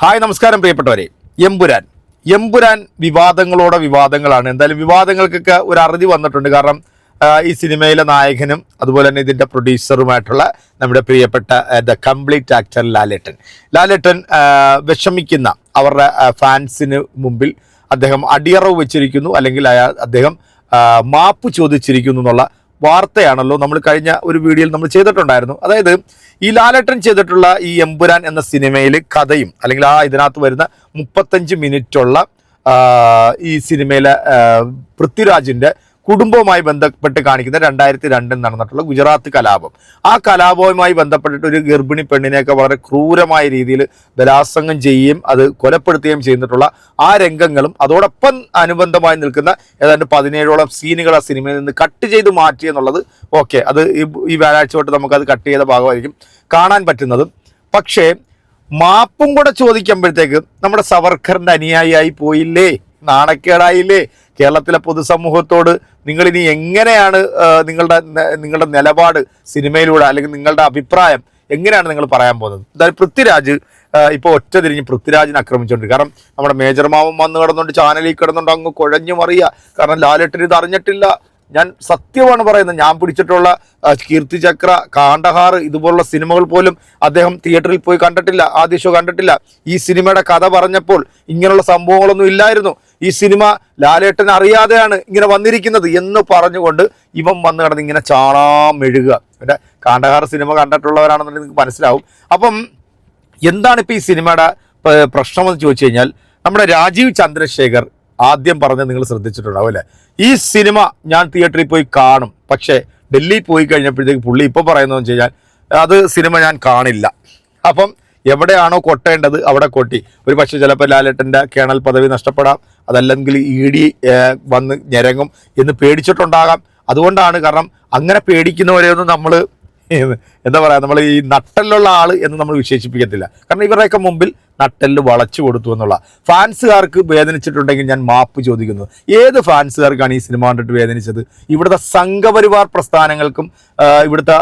Hi നമസ്കാരം പ്രിയപ്പെട്ടവരെ. എമ്പുരാൻ. എമ്പുരാൻ വിവാദങ്ങളോടെ വിവാദങ്ങളാണ്. എന്തായാലും വിവാദങ്ങൾക്കൊക്കെ ഒരു അറുതി വന്നിട്ടുണ്ട്. കാരണം ഈ സിനിമയിലെ നായകനും അതുപോലെ തന്നെ ഇതിന്റെ പ്രൊഡ്യൂസറുമായിട്ടുള്ള നമ്മുടെ പ്രിയപ്പെട്ട the complete actor Lalettan. Lalettan വിഷമിക്കുന്ന അവരുടെ ഫാൻസിന് മുമ്പിൽ അദ്ദേഹം അടിയറവ് വെച്ചിരിക്കുന്നു. അല്ലെങ്കിൽ അദ്ദേഹം മാപ്പ് ചോദിച്ചിരിക്കുന്നു എന്നുള്ള വാർത്തയാണല്ലോ നമ്മൾ കഴിഞ്ഞ ഒരു വീഡിയോയിൽ നമ്മൾ ചെയ്തിട്ടുണ്ടായിരുന്നു. അതായത് ഈ ലാലേട്ടൻ ചെയ്തിട്ടുള്ള ഈ എമ്പുരാൻ എന്ന സിനിമയിൽ കഥയും അല്ലെങ്കിൽ ആ ഇതിനകത്ത് വരുന്ന മുപ്പത്തഞ്ച് മിനിറ്റുള്ള ഈ സിനിമയിലെ ആ, പൃഥ്വിരാജിന്റെ കുടുംബവുമായി ബന്ധപ്പെട്ട് കാണിക്കുന്ന രണ്ടായിരത്തി രണ്ടിൽ നടന്നിട്ടുള്ള ഗുജറാത്ത് കലാപം. ആ കലാപവുമായി ബന്ധപ്പെട്ടിട്ട് ഒരു ഗർഭിണി പെണ്ണിനെയൊക്കെ വളരെ ക്രൂരമായ രീതിയിൽ ബലാത്സംഗം ചെയ്യുകയും അത് കൊലപ്പെടുത്തുകയും ചെയ്തിട്ടുള്ള ആ രംഗങ്ങളും അതോടൊപ്പം അനുബന്ധമായി നിൽക്കുന്ന ഏതാണ്ട് പതിനേഴോളം സീനുകൾ ആ സിനിമയിൽ നിന്ന് കട്ട് ചെയ്ത് മാറ്റി എന്നുള്ളത് ഓക്കെ അത് ഈ വ്യാഴാഴ്ച തൊട്ട് നമുക്കത് കട്ട് ചെയ്ത ഭാഗമായിരിക്കും കാണാൻ പറ്റുന്നതും. പക്ഷേ മാപ്പും കൂടെ ചോദിക്കുമ്പോഴത്തേക്ക് നമ്മുടെ സവർക്കറിന്റെ അനുയായിയായി പോയില്ലേ? നാണക്കേടായില്ലേ? കേരളത്തിലെ പൊതുസമൂഹത്തോട് നിങ്ങൾ ഇനി എങ്ങനെയാണ് നിങ്ങളുടെ നിങ്ങളുടെ നിലപാട് സിനിമയിലൂടെ അല്ലെങ്കിൽ നിങ്ങളുടെ അഭിപ്രായം എങ്ങനെയാണ് നിങ്ങൾ പറയാൻ പോകുന്നത്? എന്തായാലും പൃഥ്വിരാജ് ഇപ്പോൾ ഒറ്റ തിരിഞ്ഞ് പൃഥ്വിരാജിനെ ആക്രമിച്ചുകൊണ്ട് കാരണം നമ്മുടെ മേജർ മാമൻ വന്ന് കിടന്നുകൊണ്ട് ചാനലിൽ കിടന്നുകൊണ്ട് അങ്ങ് കുഴഞ്ഞു മറിയുക. കാരണം ലാലേട്ടൻ ഇത് അറിഞ്ഞിട്ടില്ല. ഞാൻ സത്യമാണ് പറയുന്നത്. ഞാൻ പിടിച്ചിട്ടുള്ള കീർത്തിചക്ര കാണ്ടഹാർ ഇതുപോലുള്ള സിനിമകൾ പോലും അദ്ദേഹം തിയേറ്ററിൽ പോയി കണ്ടിട്ടില്ല ആദ്യ ഷോ കണ്ടിട്ടില്ല. ഈ സിനിമയുടെ കഥ പറഞ്ഞപ്പോൾ ഇങ്ങനെയുള്ള സംഭവങ്ങളൊന്നും ഇല്ലായിരുന്നു. ഈ സിനിമ ലാലേട്ടൻ അറിയാതെയാണ് ഇങ്ങനെ വന്നിരിക്കുന്നത് എന്ന് പറഞ്ഞുകൊണ്ട് ഇവൻ വന്ന് കിടന്ന് ഇങ്ങനെ ചാണാ മെഴുകുക എന്റെ കാണ്ടഹാർ സിനിമ കണ്ടിട്ടുള്ളവരാണെന്നുണ്ടെങ്കിൽ നിങ്ങൾക്ക് മനസ്സിലാവും. അപ്പം എന്താണ് ഇപ്പോൾ ഈ സിനിമയുടെ പ്രശ്നമെന്ന് ചോദിച്ചു കഴിഞ്ഞാൽ നമ്മുടെ രാജീവ് ചന്ദ്രശേഖർ ആദ്യം പറഞ്ഞത് നിങ്ങൾ ശ്രദ്ധിച്ചിട്ടുണ്ടാവും അല്ലേ? ഈ സിനിമ ഞാൻ തിയേറ്ററിൽ പോയി കാണും. പക്ഷേ ഡൽഹി പോയി കഴിഞ്ഞപ്പോഴത്തേക്ക് പുള്ളി ഇപ്പോൾ പറയുന്നതെന്ന് വെച്ച് കഴിഞ്ഞാൽ അത് സിനിമ ഞാൻ കാണില്ല. അപ്പം എവിടെയാണോ കൊട്ടേണ്ടത് അവിടെ കൊട്ടി. ഒരു പക്ഷേ ചിലപ്പോൾ ലാലേട്ടന്റെ കേണൽ പദവി നഷ്ടപ്പെടാം. അതല്ലെങ്കിൽ ഇ ഡി വന്ന് ഞരങ്ങും എന്ന് പേടിച്ചിട്ടുണ്ടാകാം. അതുകൊണ്ടാണ് കാരണം അങ്ങനെ പേടിക്കുന്നവരെയൊന്നും നമ്മൾ എന്താ പറയുക നമ്മൾ ഈ നട്ടലിലുള്ള ആൾ എന്ന് നമ്മൾ വിശേഷിപ്പിക്കത്തില്ല. കാരണം ഇവരുടെയൊക്കെ മുമ്പിൽ നട്ടലിൽ വളച്ചു കൊടുത്തു എന്നുള്ള. ഫാൻസുകാർക്ക് വേദനിച്ചിട്ടുണ്ടെങ്കിൽ ഞാൻ മാപ്പ് ചോദിക്കുന്നു. ഏത് ഫാൻസുകാർക്കാണ് ഈ സിനിമ കണ്ടിട്ട് വേദനിച്ചത്? ഇവിടുത്തെ സംഘപരിവാർ പ്രസ്ഥാനങ്ങൾക്കും ഇവിടുത്തെ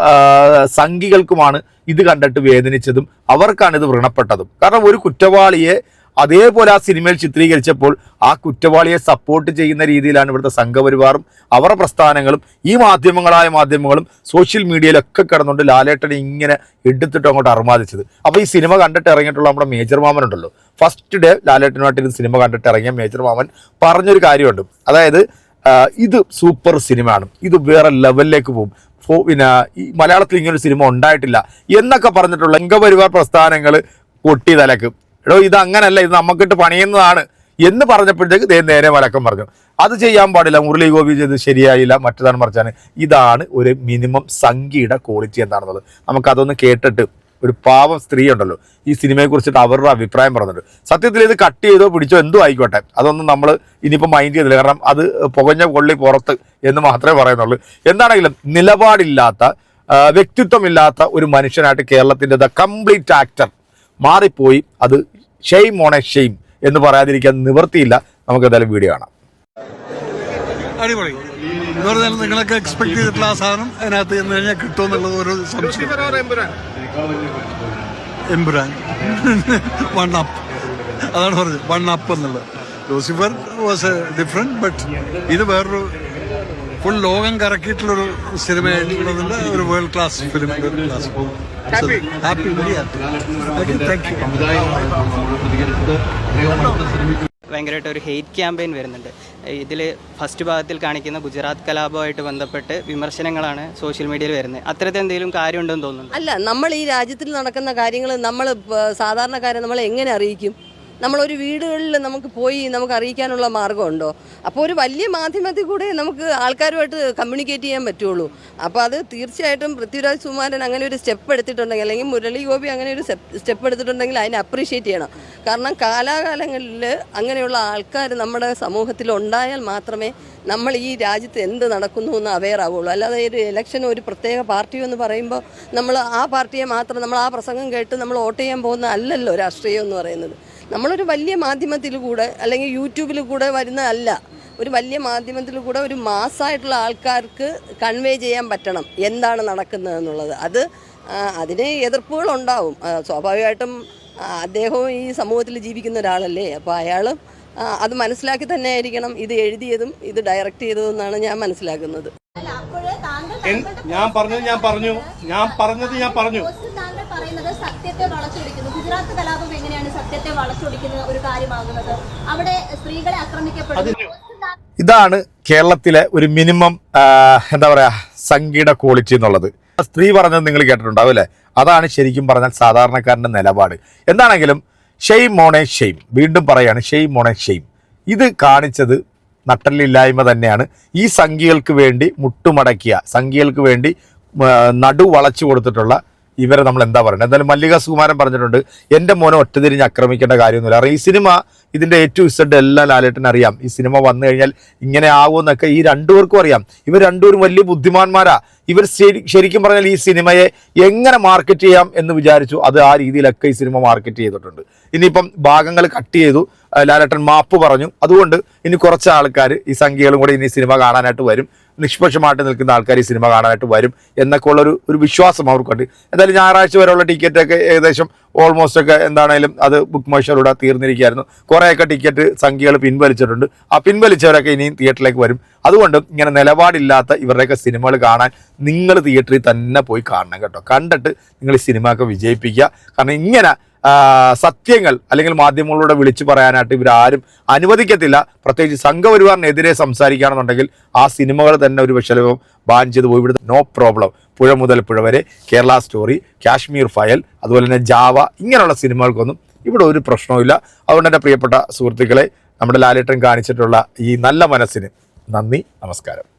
സംഘികൾക്കുമാണ് ഇത് കണ്ടിട്ട് വേദനിച്ചതും അവർക്കാണ് ഇത് വ്രണപ്പെട്ടതും. കാരണം ഒരു കുറ്റവാളിയെ അതേപോലെ ആ സിനിമയിൽ ചിത്രീകരിച്ചപ്പോൾ ആ കുറ്റവാളിയെ സപ്പോർട്ട് ചെയ്യുന്ന രീതിയിലാണ് ഇവിടുത്തെ സംഘപരിവാറും അവരുടെ പ്രസ്ഥാനങ്ങളും ഈ മാധ്യമങ്ങളായ മാധ്യമങ്ങളും സോഷ്യൽ മീഡിയയിലൊക്കെ കിടന്നുകൊണ്ട് ലാലേട്ടനെ ഇങ്ങനെ എടുത്തിട്ട് അങ്ങോട്ട് അർമാദിച്ചത് അപ്പോൾ ഈ സിനിമ കണ്ടിട്ട് ഇറങ്ങിയിട്ടുള്ള നമ്മുടെ മേജർ മാമൻ ഉണ്ടല്ലോ. ഫസ്റ്റ് ഡേ ലാലേട്ടനുമായിട്ട് ഇത് സിനിമ കണ്ടിട്ട് ഇറങ്ങിയ മേജർ മാമൻ പറഞ്ഞൊരു കാര്യമുണ്ട്. അതായത് ഇത് സൂപ്പർ സിനിമയാണ്. ഇത് വേറെ ലെവലിലേക്ക് പോകും. പിന്നെ ഈ മലയാളത്തിൽ ഇങ്ങനൊരു സിനിമ ഉണ്ടായിട്ടില്ല എന്നൊക്കെ പറഞ്ഞിട്ടുള്ള സംഘപരിവാർ പ്രസ്ഥാനങ്ങൾ പൊട്ടി തലക്ക് എടോ ഇത് അങ്ങനല്ല ഇത് നമുക്കിട്ട് പണിയുന്നതാണ് എന്ന് പറഞ്ഞപ്പോഴത്തേക്ക് ദേ നേരെ വലക്കം പറഞ്ഞു. അത് ചെയ്യാൻ പാടില്ല മുരളി ഗോപി ചെയ്ത് ശരിയായില്ല മറ്റതാണ് മറിച്ചാണ് ഇതാണ് ഒരു മിനിമം സംഖ്യയുടെ ക്വാളിറ്റി എന്താണെന്നുള്ളത്. നമുക്കതൊന്ന് കേട്ടിട്ട് ഒരു പാവം സ്ത്രീ ഉണ്ടല്ലോ ഈ സിനിമയെ കുറിച്ചിട്ട് അവരുടെ അഭിപ്രായം പറഞ്ഞിട്ടുണ്ട് സത്യത്തിൽ ഇത് കട്ട് ചെയ്തോ പിടിച്ചോ എന്തോ ആയിക്കോട്ടെ. അതൊന്നും നമ്മൾ ഇനിയിപ്പോൾ മൈൻഡ് ചെയ്തില്ല. കാരണം അത് പുകഞ്ഞ കൊള്ളി പുറത്ത് എന്ന് മാത്രമേ പറയുന്നുള്ളൂ. എന്താണെങ്കിലും നിലപാടില്ലാത്ത വ്യക്തിത്വമില്ലാത്ത ഒരു മനുഷ്യനായിട്ട് കേരളത്തിന്റെ ദ കംപ്ലീറ്റ് ആക്ടർ മാറിപ്പോയി. അത് ഷെയിം ഓൺ എ ഷെയിം എന്ന് പറയാതിരിക്കാൻ നിവർത്തിയില്ല നമുക്ക് എന്തായാലും വീഡിയോ കാണാം. അടിപൊളി. എന്ന് പറഞ്ഞാൽ നിങ്ങളൊക്കെ എക്സ്പെക്ട് ചെയ്തിട്ടുള്ള ആ സാധനം അതിനകത്ത് ചെന്ന് കഴിഞ്ഞാൽ കിട്ടുമെന്നുള്ളത് ഒരു സംശയം. എംബുരാൻ വൺ അപ്പ് അതാണ് പറഞ്ഞത്. വൺ അപ്പ് എന്നുള്ളത്. ലൂസിഫർ വാസ് ഡിഫറെന്റ് ബട്ട് ഇത് വേറൊരു ഫുൾ ലോകം കറക്കിയിട്ടുള്ളൊരു സിനിമ എന്നുള്ളതിന്റെ ഒരു world class film world class happy thank you ഭയങ്കരമായിട്ട് ഒരു ഹെയ്റ്റ് ക്യാമ്പയിൻ വരുന്നുണ്ട്. ഇതിൽ ഫസ്റ്റ് ഭാഗത്തിൽ കാണിക്കുന്ന ഗുജറാത്ത് കലാപവുമായിട്ട് ബന്ധപ്പെട്ട് വിമർശനങ്ങളാണ് സോഷ്യൽ മീഡിയയിൽ വരുന്നത്. അത്തരത്തിൽ എന്തെങ്കിലും കാര്യമുണ്ടെന്ന് തോന്നുന്നു അല്ല നമ്മൾ ഈ രാജ്യത്തിൽ നടക്കുന്ന കാര്യങ്ങൾ നമ്മൾ സാധാരണക്കാരെ നമ്മൾ എങ്ങനെ അറിയിക്കും? നമ്മളൊരു വീടുകളിൽ നമുക്ക് പോയി നമുക്ക് അറിയിക്കാനുള്ള മാർഗമുണ്ടോ അപ്പോൾ ഒരു വലിയ മാധ്യമത്തിൽ കൂടെ നമുക്ക് ആൾക്കാരുമായിട്ട് കമ്മ്യൂണിക്കേറ്റ് ചെയ്യാൻ പറ്റുള്ളൂ. അപ്പോൾ അത് തീർച്ചയായിട്ടും പൃഥ്വിരാജ് സുമാരൻ അങ്ങനെ ഒരു സ്റ്റെപ്പ് എടുത്തിട്ടുണ്ടെങ്കിൽ അല്ലെങ്കിൽ മുരളി ഗോപി അങ്ങനെ ഒരു സ്റ്റെപ്പ് എടുത്തിട്ടുണ്ടെങ്കിൽ അതിനെ അപ്രീഷിയേറ്റ് ചെയ്യണം. കാരണം കാലാകാലങ്ങളിൽ അങ്ങനെയുള്ള ആൾക്കാർ നമ്മുടെ സമൂഹത്തിൽ ഉണ്ടായാൽ മാത്രമേ നമ്മൾ ഈ രാജ്യത്ത് എന്ത് നടക്കുന്നു എന്ന് അവെയർ ആവുള്ളൂ. അല്ലാതെ ഒരു ഇലക്ഷൻ ഒരു പ്രത്യേക പാർട്ടി എന്ന് പറയുമ്പോൾ നമ്മൾ ആ പാർട്ടിയെ മാത്രം നമ്മൾ ആ പ്രസംഗം കേട്ട് നമ്മൾ വോട്ട് ചെയ്യാൻ പോകുന്ന അല്ലല്ലോ രാഷ്ട്രീയം എന്ന് പറയുന്നത്. നമ്മളൊരു വലിയ മാധ്യമത്തിൽ കൂടെ അല്ലെങ്കിൽ യൂട്യൂബിൽ കൂടെ വരുന്ന അല്ല ഒരു വലിയ മാധ്യമത്തിൽ കൂടെ ഒരു മാസ്സായിട്ടുള്ള ആൾക്കാർക്ക് കൺവേ ചെയ്യാൻ പറ്റണം എന്താണ് നടക്കുന്നത് എന്നുള്ളത്. അത് അതിന് എതിർപ്പുകളുണ്ടാവും ഉണ്ടാവും. സ്വാഭാവികമായിട്ടും അദ്ദേഹവും ഈ സമൂഹത്തിൽ ജീവിക്കുന്ന ഒരാളല്ലേ. അപ്പോൾ അയാളും അത് മനസ്സിലാക്കി തന്നെ ആയിരിക്കണം. ഇത് എഴുതിയതും ഇത് ഡയറക്റ്റ് ചെയ്തതും എന്നാണ് ഞാൻ മനസ്സിലാക്കുന്നത്. ഞാൻ പറഞ്ഞത് ഞാൻ പറഞ്ഞു. ഞാൻ പറഞ്ഞത് ഞാൻ പറഞ്ഞു. സത്യത്തെ വളച്ചൊടിക്കുന്നു. ഗുജറാത്ത് കലാപം എങ്ങനെയാണ് സത്യത്തെ വളച്ചൊടിക്കുന്ന ഒരു കാര്യമാകുന്നത്? അവിടെ സ്ത്രീകളെ ആക്രമിക്കപ്പെടുന്നു. ഇതാണ് കേരളത്തിലെ ഒരു മിനിമം എന്താ പറയാ സംഗീത ക്വാളിറ്റി എന്നുള്ളത്. സ്ത്രീ പറഞ്ഞത് നിങ്ങൾ കേട്ടിട്ടുണ്ടാവും അല്ലേ? അതാണ് ശരിക്കും പറഞ്ഞാൽ സാധാരണക്കാരന്റെ നിലപാട്. എന്താണെങ്കിലും ഷെയ് മോണെ ഷെയ്ം. വീണ്ടും പറയാണ് ഷെയ് മോണെ ഷെയ്ം. ഇത് കാണിച്ചത് നട്ടലില്ലായ്മ തന്നെയാണ്. ഈ സംഖ്യകൾക്ക് വേണ്ടി മുട്ടുമടക്കിയ സംഖ്യകൾക്ക് വേണ്ടി നടു വളച്ചു കൊടുത്തിട്ടുള്ള ഇവരെ നമ്മൾ എന്താ പറയുന്നത് എന്തായാലും മല്ലിക സുകുമാരൻ പറഞ്ഞിട്ടുണ്ട് എന്റെ മോനെ ഒറ്റതിരിഞ്ഞ് ആക്രമിക്കേണ്ട കാര്യമൊന്നുമില്ല. കാരണം ഈ സിനിമ ഇതിന്റെ എ ടു ഇസഡ് എല്ലാം ലാലേട്ടൻ അറിയാം. ഈ സിനിമ വന്നു കഴിഞ്ഞാൽ ഇങ്ങനെ ആവുമെന്നൊക്കെ ഈ രണ്ടുപേർക്കും അറിയാം. ഇവർ രണ്ടുപേരും വലിയ ബുദ്ധിമാന്മാരാ. ഇവർ ശരിക്കും പറഞ്ഞാൽ ഈ സിനിമയെ എങ്ങനെ മാർക്കറ്റ് ചെയ്യാം എന്ന് വിചാരിച്ചു അത് ആ രീതിയിലൊക്കെ ഈ സിനിമ മാർക്കറ്റ് ചെയ്തിട്ടുണ്ട്. ഇനിയിപ്പം ഭാഗങ്ങൾ കട്ട് ചെയ്തു ലാലേട്ടൻ മാപ്പ് പറഞ്ഞു. അതുകൊണ്ട് ഇനി കുറച്ച് ആൾക്കാർ ഈ സംഖ്യകളും കൂടി ഇനി സിനിമ കാണാനായിട്ട് വരും. നിഷ്പക്ഷമായിട്ട് നിൽക്കുന്ന ആൾക്കാർ ഈ സിനിമ കാണാനായിട്ട് വരും എന്നൊക്കെ ഉള്ളൊരു ഒരു വിശ്വാസം അവർക്കുണ്ട്. എന്തായാലും ഞായറാഴ്ച വരെയുള്ള ടിക്കറ്റൊക്കെ ഏകദേശം ഓൾമോസ്റ്റ് ഒക്കെ എന്താണേലും അത് ബുക്ക് മൈഷറിലൂടെ തീർന്നിരിക്കുകയായിരുന്നു. കുറേയൊക്കെ ടിക്കറ്റ് സംഖ്യകൾ പിൻവലിച്ചിട്ടുണ്ട്. ആ പിൻവലിച്ചവരൊക്കെ ഇനിയും തിയേറ്ററിലേക്ക് വരും. അതുകൊണ്ട് ഇങ്ങനെ നിലപാടില്ലാത്ത ഇവരുടെയൊക്കെ സിനിമകൾ കാണാൻ നിങ്ങൾ തിയേറ്ററിൽ തന്നെ പോയി കാണണം കേട്ടോ. കണ്ടിട്ട് നിങ്ങൾ ഈ സിനിമ ഒക്കെ വിജയിപ്പിക്കുക. കാരണം ഇങ്ങനെ സത്യങ്ങൾ അല്ലെങ്കിൽ മാധ്യമങ്ങളിലൂടെ വിളിച്ചു പറയാനായിട്ട് ഇവരാരും അനുവദിക്കത്തില്ല. പ്രത്യേകിച്ച് സംഘപരിവാറിനെതിരെ സംസാരിക്കുകയാണെന്നുണ്ടെങ്കിൽ ആ സിനിമകൾ തന്നെ ഒരു വിഷലവും ബാൻ ചെയ്ത് പോയി. വിടും നോ പ്രോബ്ലം പുഴ മുതൽ പുഴ വരെ കേരള സ്റ്റോറി കാശ്മീർ ഫയൽ അതുപോലെ തന്നെ ജാവ ഇങ്ങനെയുള്ള സിനിമകൾക്കൊന്നും ഇവിടെ ഒരു പ്രശ്നവുമില്ല അതുകൊണ്ട് തന്നെ പ്രിയപ്പെട്ട സുഹൃത്തുക്കളെ നമ്മുടെ ലാലേട്ടൻ കാണിച്ചിട്ടുള്ള ഈ നല്ല മനസ്സിന് നന്ദി നമസ്കാരം.